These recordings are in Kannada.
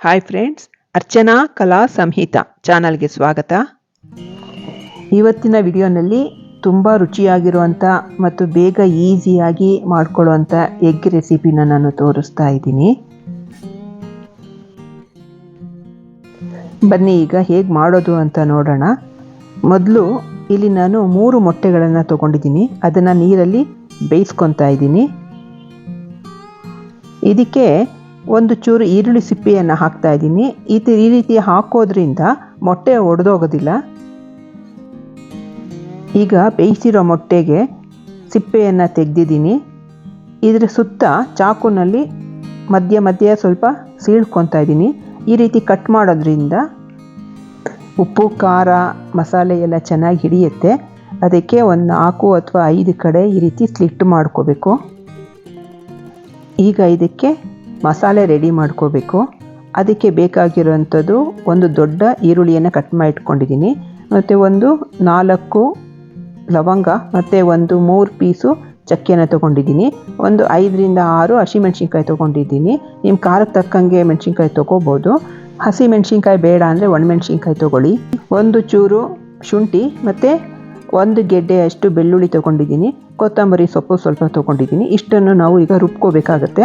ಹಾಯ್ ಫ್ರೆಂಡ್ಸ್ ಅರ್ಚನಾ ಕಲಾ ಸಂಹಿತ ಚಾನಲ್ಗೆ ಸ್ವಾಗತ. ಇವತ್ತಿನ ವಿಡಿಯೋನಲ್ಲಿ ತುಂಬ ರುಚಿಯಾಗಿರುವಂಥ ಮತ್ತು ಬೇಗ ಈಸಿಯಾಗಿ ಮಾಡ್ಕೊಳ್ಳುವಂಥ ಎಗ್ ರೆಸಿಪಿನ ನಾನು ತೋರಿಸ್ತಾ ಇದ್ದೀನಿ. ಬನ್ನಿ, ಈಗ ಹೇಗೆ ಮಾಡೋದು ಅಂತ ನೋಡೋಣ. ಮೊದಲು ಇಲ್ಲಿ ನಾನು ಮೂರು ಮೊಟ್ಟೆಗಳನ್ನು ತೊಗೊಂಡಿದ್ದೀನಿ. ಅದನ್ನು ನೀರಲ್ಲಿ ಬೇಯಿಸ್ಕೊತಾ ಇದ್ದೀನಿ. ಇದಕ್ಕೆ ಒಂದು ಚೂರು ಈರುಳ್ಳಿ ಸಿಪ್ಪೆಯನ್ನು ಹಾಕ್ತಾ ಇದ್ದೀನಿ. ಈ ಈ ರೀತಿ ಹಾಕೋದ್ರಿಂದ ಮೊಟ್ಟೆ ಒಡೆದೋಗೋದಿಲ್ಲ. ಈಗ ಬೇಯಿಸಿರೋ ಮೊಟ್ಟೆಗೆ ಸಿಪ್ಪೆಯನ್ನು ತೆಗೆದಿದ್ದೀನಿ. ಇದರ ಸುತ್ತ ಚಾಕುನಲ್ಲಿ ಮಧ್ಯ ಮಧ್ಯ ಸ್ವಲ್ಪ ಸೀಳ್ಕೊತಾ ಇದ್ದೀನಿ. ಈ ರೀತಿ ಕಟ್ ಮಾಡೋದ್ರಿಂದ ಉಪ್ಪು, ಖಾರ, ಮಸಾಲೆ ಎಲ್ಲ ಚೆನ್ನಾಗಿ ಹಿಡಿಯುತ್ತೆ. ಅದಕ್ಕೆ ಒಂದು ನಾಲ್ಕು ಅಥವಾ ಐದು ಕಡೆ ಈ ರೀತಿ ಸ್ಲಿಟ್ ಮಾಡ್ಕೋಬೇಕು. ಈಗ ಇದಕ್ಕೆ ಮಸಾಲೆ ರೆಡಿ ಮಾಡ್ಕೋಬೇಕು. ಅದಕ್ಕೆ ಬೇಕಾಗಿರುವಂಥದ್ದು ಒಂದು ದೊಡ್ಡ ಈರುಳ್ಳಿಯನ್ನು ಕಟ್ ಮಾಡಿ ಇಟ್ಕೊಂಡಿದ್ದೀನಿ ಮತ್ತು ಒಂದು ನಾಲ್ಕು ಲವಂಗ, ಮತ್ತು ಒಂದು ಮೂರು ಪೀಸು ಚಕ್ಕೆನ ತೊಗೊಂಡಿದ್ದೀನಿ. ಒಂದು ಐದರಿಂದ ಆರು ಹಸಿಮೆಣ್ಸಿನ್ಕಾಯಿ ತೊಗೊಂಡಿದ್ದೀನಿ. ನಿಮ್ಮ ಖಾರಕ್ಕೆ ತಕ್ಕಂಗೆ ಮೆಣಸಿನ್ಕಾಯಿ ತೊಗೋಬೋದು. ಹಸಿ ಮೆಣಸಿನ್ಕಾಯಿ ಬೇಡ ಅಂದರೆ ಒಣಮೆಣ್ಸಿನ್ಕಾಯಿ ತೊಗೊಳ್ಳಿ. ಒಂದು ಚೂರು ಶುಂಠಿ, ಮತ್ತು ಒಂದು ಗೆಡ್ಡೆಯಷ್ಟು ಬೆಳ್ಳುಳ್ಳಿ ತೊಗೊಂಡಿದ್ದೀನಿ. ಕೊತ್ತಂಬರಿ ಸೊಪ್ಪು ಸ್ವಲ್ಪ ತೊಗೊಂಡಿದ್ದೀನಿ. ಇಷ್ಟನ್ನು ನಾವು ಈಗ ರುಬ್ಕೋಬೇಕಾಗತ್ತೆ.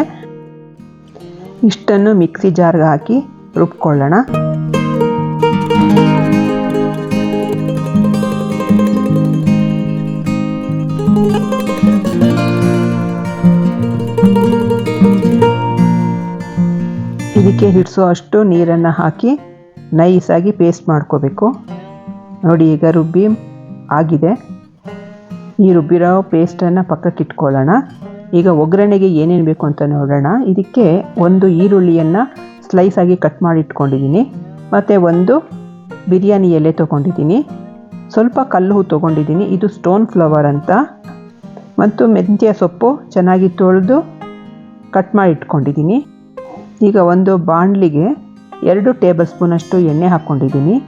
ಇಷ್ಟನ್ನು ಮಿಕ್ಸಿ ಜಾರ್ಗೆ ಹಾಕಿ ರುಬ್ಕೊಳ್ಳೋಣ. ಇದಕ್ಕೆ ಹಿಡಿಸೋ ಅಷ್ಟು ನೀರನ್ನು ಹಾಕಿ ನೈಸಾಗಿ ಪೇಸ್ಟ್ ಮಾಡ್ಕೋಬೇಕು. ನೋಡಿ ಈಗ ರುಬ್ಬಿ ಆಗಿದೆ. ಈ ರುಬ್ಬಿರೋ ಪೇಸ್ಟನ್ನು ಪಕ್ಕಕ್ಕೆ ಇಟ್ಕೊಳ್ಳೋಣ ಈಗ ಒಗ್ಗರಣೆಗೆ ಏನೇನು ಬೇಕು ಅಂತ ನೋಡೋಣ. ಇದಕ್ಕೆ ಒಂದು ಈರುಳ್ಳಿಯನ್ನು ಸ್ಲೈಸ್ ಆಗಿ ಕಟ್ ಮಾಡಿ ಇಟ್ಕೊಂಡಿದ್ದೀನಿ. ಮತ್ತು ಒಂದು ಬಿರಿಯಾನಿ ಎಲೆ ತೊಗೊಂಡಿದ್ದೀನಿ. ಸ್ವಲ್ಪ ಕಲ್ಲು ಹೂ ತೊಗೊಂಡಿದ್ದೀನಿ. ಇದು ಸ್ಟೋನ್ ಫ್ಲವರ್ ಅಂತ. ಮತ್ತು ಮೆಂತ್ಯ ಸೊಪ್ಪು ಚೆನ್ನಾಗಿ ತೊಳೆದು ಕಟ್ ಮಾಡಿ ಇಟ್ಕೊಂಡಿದ್ದೀನಿ. ಈಗ ಒಂದು ಬಾಣಲಿಗೆ ಎರಡು ಟೇಬಲ್ ಸ್ಪೂನಷ್ಟು ಎಣ್ಣೆ ಹಾಕ್ಕೊಂಡಿದ್ದೀನಿ.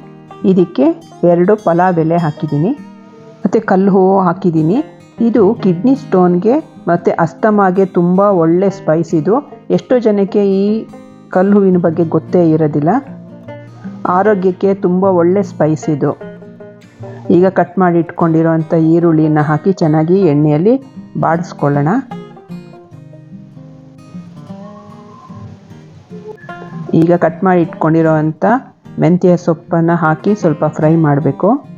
ಇದಕ್ಕೆ ಎರಡು ಪಲಾವ್ ಎಲೆ ಹಾಕಿದ್ದೀನಿ. ಮತ್ತು ಕಲ್ಲು ಹೂವು ಹಾಕಿದ್ದೀನಿ. ಇದು ಕಿಡ್ನಿ ಸ್ಟೋನ್ಗೆ ಮತ್ತು ಅಸ್ತಮಾಗೆ ತುಂಬ ಒಳ್ಳೆ ಸ್ಪೈಸ್ ಇದು. ಎಷ್ಟೋ ಜನಕ್ಕೆ ಈ ಕಲ್ಲು ಹೂವಿನ ಬಗ್ಗೆ ಗೊತ್ತೇ ಇರೋದಿಲ್ಲ. ಆರೋಗ್ಯಕ್ಕೆ ತುಂಬ ಒಳ್ಳೆ ಸ್ಪೈಸ್ ಇದು. ಈಗ ಕಟ್ ಮಾಡಿ ಇಟ್ಕೊಂಡಿರೋಂಥ ಈರುಳ್ಳಿಯನ್ನು ಹಾಕಿ ಚೆನ್ನಾಗಿ ಎಣ್ಣೆಯಲ್ಲಿ ಬಾಡಿಸ್ಕೊಳ್ಳೋಣ. ಈಗ ಕಟ್ ಮಾಡಿ ಇಟ್ಕೊಂಡಿರೋವಂಥ ಮೆಂತ್ಯ ಸೊಪ್ಪನ್ನು ಹಾಕಿ ಸ್ವಲ್ಪ ಫ್ರೈ ಮಾಡಬೇಕು.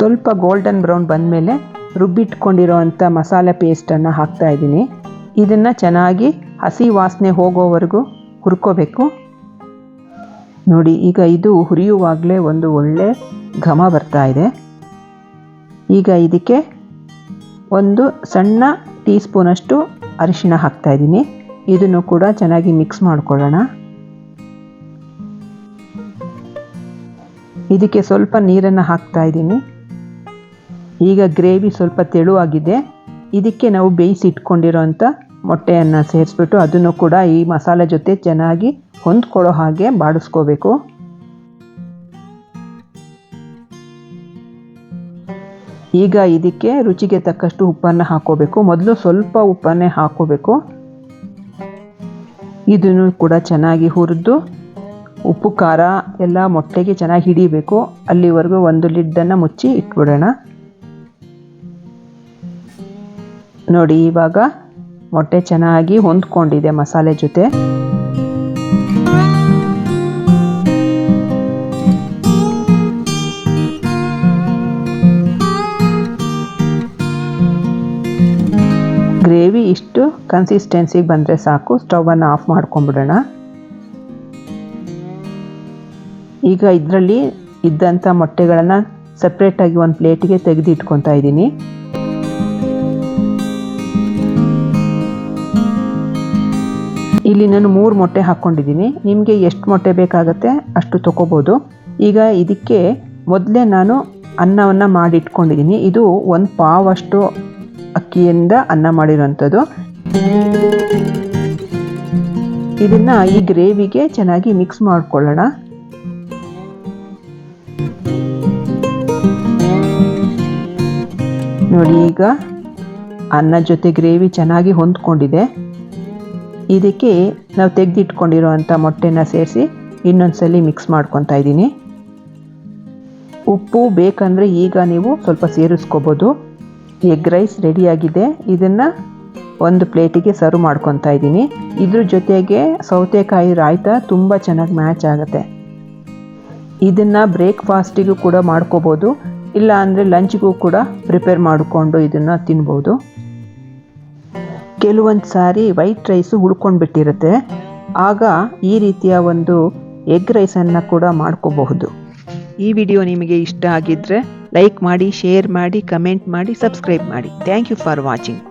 ಸ್ವಲ್ಪ ಗೋಲ್ಡನ್ ಬ್ರೌನ್ ಬಂದಮೇಲೆ ರುಬ್ಬಿಟ್ಕೊಂಡಿರೋ ಅಂಥ ಮಸಾಲೆ ಪೇಸ್ಟನ್ನು ಹಾಕ್ತಾ ಇದ್ದೀನಿ. ಇದನ್ನು ಚೆನ್ನಾಗಿ ಹಸಿ ವಾಸನೆ ಹೋಗೋವರೆಗೂ ಹುರ್ಕೋಬೇಕು. ನೋಡಿ, ಈಗ ಇದು ಹುರಿಯುವಾಗಲೇ ಒಂದು ಒಳ್ಳೆ ಘಮ ಬರ್ತಾ ಇದೆ. ಈಗ ಇದಕ್ಕೆ ಒಂದು ಸಣ್ಣ ಟೀ ಸ್ಪೂನಷ್ಟು ಅರಿಶಿಣ ಹಾಕ್ತಾ ಇದ್ದೀನಿ. ಇದನ್ನು ಕೂಡ ಚೆನ್ನಾಗಿ ಮಿಕ್ಸ್ ಮಾಡ್ಕೊಳ್ಳೋಣ. ಇದಕ್ಕೆ ಸ್ವಲ್ಪ ನೀರನ್ನು ಹಾಕ್ತಾ ಇದ್ದೀನಿ. ಈಗ ಗ್ರೇವಿ ಸ್ವಲ್ಪ ತೆಳುವಾಗಿದೆ. ಇದಕ್ಕೆ ನಾವು ಬೇಯಿಸಿ ಇಟ್ಕೊಂಡಿರೋಂಥ ಮೊಟ್ಟೆಯನ್ನು ಸೇರಿಸ್ಬಿಟ್ಟು ಅದನ್ನು ಕೂಡ ಈ ಮಸಾಲೆ ಜೊತೆ ಚೆನ್ನಾಗಿ ಹೊಂದ್ಕೊಳ್ಳೋ ಹಾಗೆ ಬಾಡಿಸ್ಕೋಬೇಕು. ಈಗ ಇದಕ್ಕೆ ರುಚಿಗೆ ತಕ್ಕಷ್ಟು ಉಪ್ಪನ್ನು ಹಾಕೋಬೇಕು. ಮೊದಲು ಸ್ವಲ್ಪ ಉಪ್ಪನ್ನೇ ಹಾಕೋಬೇಕು. ಇದನ್ನು ಕೂಡ ಚೆನ್ನಾಗಿ ಹುರಿದು ಉಪ್ಪು, ಖಾರ ಎಲ್ಲ ಮೊಟ್ಟೆಗೆ ಚೆನ್ನಾಗಿ ಹಿಡಿಬೇಕು. ಅಲ್ಲಿವರೆಗೂ ಒಂದು ಲಿಡ್ಡನ್ನು ಮುಚ್ಚಿ ಇಟ್ಬಿಡೋಣ. ನೋಡಿ, ಇವಾಗ ಮೊಟ್ಟೆ ಚೆನ್ನಾಗಿ ಹೊಂದ್ಕೊಂಡಿದೆ ಮಸಾಲೆ ಜೊತೆ. ಗ್ರೇವಿ ಇಷ್ಟು ಕನ್ಸಿಸ್ಟೆನ್ಸಿಗೆ ಬಂದರೆ ಸಾಕು. ಸ್ಟವನ್ನು ಆಫ್ ಮಾಡ್ಕೊಂಬಿಡೋಣ ಈಗ ಇದರಲ್ಲಿ ಇದ್ದಂಥ ಮೊಟ್ಟೆಗಳನ್ನು ಸಪ್ರೇಟಾಗಿ ಒಂದು ಪ್ಲೇಟಿಗೆ ತೆಗೆದಿಟ್ಕೊತಾ ಇದ್ದೀನಿ. ನಾನು ಮೂರು ಮೊಟ್ಟೆ ಹಾಕ್ಕೊಂಡಿದ್ದೀನಿ. ನಿಮಗೆ ಎಷ್ಟು ಮೊಟ್ಟೆ ಬೇಕಾಗುತ್ತೆ ಅಷ್ಟು ತೊಗೋಬೋದು. ಈಗ ಇದಕ್ಕೆ ಮೊದಲೇ ನಾನು ಅನ್ನವನ್ನು ಮಾಡಿಟ್ಕೊಂಡಿದ್ದೀನಿ. ಇದು ಒಂದು ಪಾವಷ್ಟು ಅಕ್ಕಿಯಿಂದ ಅನ್ನ ಮಾಡಿರೋಂಥದ್ದು ಇದನ್ನು ಈ ಗ್ರೇವಿಗೆ ಚೆನ್ನಾಗಿ ಮಿಕ್ಸ್ ಮಾಡಿಕೊಳ್ಳೋಣ. ನೋಡಿ ಈಗ ಅನ್ನ ಜೊತೆ ಗ್ರೇವಿ ಚೆನ್ನಾಗಿ ಹೊಂದ್ಕೊಂಡಿದೆ. ಇದಕ್ಕೆ ನಾವು ತೆಗೆದಿಟ್ಕೊಂಡಿರೋವಂಥ ಮೊಟ್ಟೆನ ಸೇರಿಸಿ ಇನ್ನೊಂದ್ಸಲಿ ಮಿಕ್ಸ್ ಮಾಡ್ಕೊತಾ ಇದ್ದೀನಿ. ಉಪ್ಪು ಬೇಕಂದರೆ ಈಗ ನೀವು ಸ್ವಲ್ಪ ಸೇರಿಸ್ಕೋಬೋದು. ಎಗ್ ರೈಸ್ ರೆಡಿಯಾಗಿದೆ ಇದನ್ನು ಒಂದು ಪ್ಲೇಟಿಗೆ ಸರ್ವ್ ಮಾಡ್ಕೊತಾ ಇದ್ದೀನಿ. ಇದ್ರ ಜೊತೆಗೆ ಸೌತೆಕಾಯಿ ರಾಯ್ತ ತುಂಬ ಚೆನ್ನಾಗಿ ಮ್ಯಾಚ್ ಆಗುತ್ತೆ. ಇದನ್ನು ಬ್ರೇಕ್ಫಾಸ್ಟಿಗೂ ಕೂಡ ಮಾಡ್ಕೋಬೋದು. ಇಲ್ಲ ಅಂದರೆ ಲಂಚ್ಗೂ ಕೂಡ ಪ್ರಿಪೇರ್ ಮಾಡಿಕೊಂಡು ಇದನ್ನು ತಿನ್ಬೋದು. ಕೆಲವೊಂದು ಸಾರಿ ವೈಟ್ ರೈಸು ಉಳ್ಕೊಂಡ್ಬಿಟ್ಟಿರುತ್ತೆ. ಆಗ ಈ ರೀತಿಯ ಒಂದು ಎಗ್ ರೈಸನ್ನು ಕೂಡ ಮಾಡ್ಕೋಬಹುದು. ಈ ವಿಡಿಯೋ ನಿಮಗೆ ಇಷ್ಟ ಆಗಿದ್ದರೆ ಲೈಕ್ ಮಾಡಿ ಶೇರ್ ಮಾಡಿ ಕಮೆಂಟ್ ಮಾಡಿ ಸಬ್ಸ್ಕ್ರೈಬ್ ಮಾಡಿ. Thank you for watching